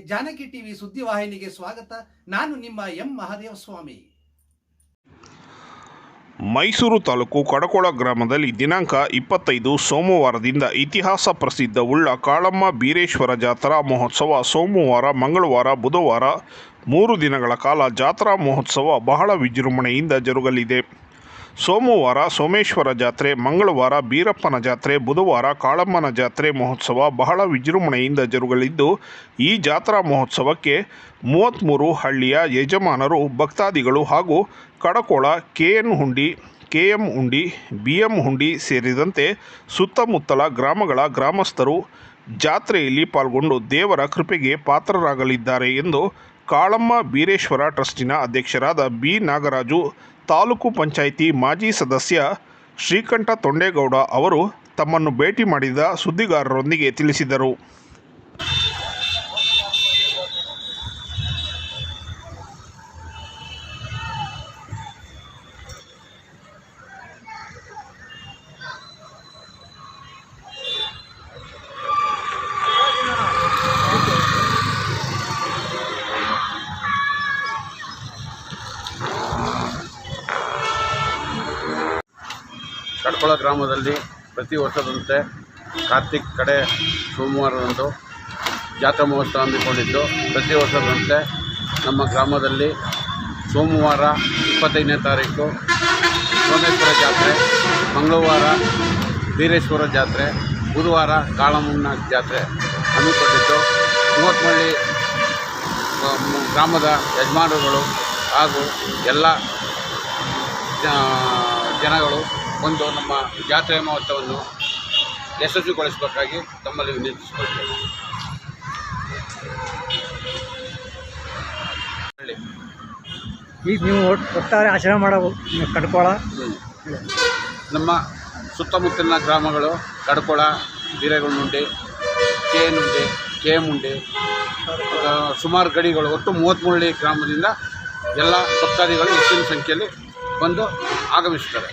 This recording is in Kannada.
ಜಾನಕಿ ಟಿವಿ ಸುದ್ದಿವಾಹಿನಿಗೆ ಸ್ವಾಗತ. ನಾನು ನಿಮ್ಮ ಎಂ. ಮಹಾದೇವ ಸ್ವಾಮಿ ಮೈಸೂರು ತಾಲೂಕು ಕಡಕೋಳ ಗ್ರಾಮದಲ್ಲಿ ದಿನಾಂಕ ಇಪ್ಪತ್ತೈದು ಸೋಮವಾರದಿಂದ ಇತಿಹಾಸ ಪ್ರಸಿದ್ಧವುಳ್ಳ ಕಾಳಮ್ಮ ಬೀರೇಶ್ವರ ಜಾತ್ರಾ ಮಹೋತ್ಸವ ಸೋಮವಾರ, ಮಂಗಳವಾರ, ಬುಧವಾರ ಮೂರು ದಿನಗಳ ಕಾಲ ಜಾತ್ರಾ ಮಹೋತ್ಸವ ಬಹಳ ವಿಜೃಂಭಣೆಯಿಂದ ಜರುಗಲಿದೆ. ಸೋಮವಾರ ಸೋಮೇಶ್ವರ ಜಾತ್ರೆ, ಮಂಗಳವಾರ ಬೀರಪ್ಪನ ಜಾತ್ರೆ, ಬುಧವಾರ ಕಾಳಮ್ಮನ ಜಾತ್ರೆ ಮಹೋತ್ಸವ ಬಹಳ ವಿಜೃಂಭಣೆಯಿಂದ ಜರುಗಲಿದ್ದು, ಈ ಜಾತ್ರಾ ಮಹೋತ್ಸವಕ್ಕೆ ಮೂವತ್ತ್ಮೂರು ಹಳ್ಳಿಯ ಯಜಮಾನರು, ಭಕ್ತಾದಿಗಳು ಹಾಗೂ Kadakola K N Hundi K M Hundi B M Hundi ಸೇರಿದಂತೆ ಸುತ್ತಮುತ್ತಲ ಗ್ರಾಮಗಳ ಗ್ರಾಮಸ್ಥರು ಜಾತ್ರೆಯಲ್ಲಿ ಪಾಲ್ಗೊಂಡು ದೇವರ ಕೃಪೆಗೆ ಪಾತ್ರರಾಗಲಿದ್ದಾರೆ ಎಂದು ಕಾಳಮ್ಮ ಬೀರೇಶ್ವರ ಟ್ರಸ್ಟಿನ ಅಧ್ಯಕ್ಷರಾದ ಬಿ ನಾಗರಾಜು ತಾಲೂಕು ಪಂಚಾಯಿತಿ ಮಾಜಿ ಸದಸ್ಯ ಶ್ರೀಕಂಠ ತೊಂಡೇಗೌಡ ಅವರು ತಮ್ಮನ್ನು ಭೇಟಿ ಮಾಡಿದ ಸುದ್ದಿಗಾರರೊಂದಿಗೆ ತಿಳಿಸಿದರು. ಕಡ್ಕೊಳ ಗ್ರಾಮದಲ್ಲಿ ಪ್ರತಿ ವರ್ಷದಂತೆ ಕಾರ್ತಿಕ್ ಕಡೆ ಸೋಮವಾರದಂದು ಜಾತ್ರಾ ಮಹೋತ್ಸವ ಹಮ್ಮಿಕೊಂಡಿದ್ದು. ಪ್ರತಿ ವರ್ಷದಂತೆ ನಮ್ಮ ಗ್ರಾಮದಲ್ಲಿ ಸೋಮವಾರ ಇಪ್ಪತ್ತೈದನೇ ತಾರೀಕು ಸೋಮೇಶ್ವರ ಜಾತ್ರೆ, ಮಂಗಳವಾರ ವೀರೇಶ್ವರ ಜಾತ್ರೆ, ಬುಧವಾರ ಕಾಳಮ್ಮನ ಜಾತ್ರೆ ಹಮ್ಮಿಕೊಂಡಿದ್ದು. ಮೂವತ್ತಮಳ್ಳಿ ಗ್ರಾಮದ ಯಜಮಾನರುಗಳು ಹಾಗೂ ಎಲ್ಲ ಜನಗಳು ಒಂದು ನಮ್ಮ ಜಾತ್ರೆ ಮಹೋತ್ಸವವನ್ನು ಯಶಸ್ವಿಗೊಳಿಸಬೇಕಾಗಿ ತಮ್ಮಲ್ಲಿ ವಿನಂತಿಸಿಕೊಳ್ತೇವೆ ಹೇಳಿ. ಈಗ ನೀವು ಒಟ್- ಒಟ್ಟಾರೆ ಆಚರಣೆ ಮಾಡಬಹುದು ಕಡ್ಕೊಳ? ನಮ್ಮ ಸುತ್ತಮುತ್ತಲಿನ ಗ್ರಾಮಗಳು ಕಡ್ಕೊಳ ಬೀರೆಗೊಂಡುಂಡೆ ಕೆ ನುಂಡಿ ಕೆ ಸುಮಾರು ಗಡಿಗಳು ಒಟ್ಟು ಮೂವತ್ತ್ಮೂರಳಿ ಗ್ರಾಮದಿಂದ ಎಲ್ಲ ಭಕ್ತಾದಿಗಳು ಹೆಚ್ಚಿನ ಸಂಖ್ಯೆಯಲ್ಲಿ ಬಂದು ಆಗಮಿಸುತ್ತಾರೆ.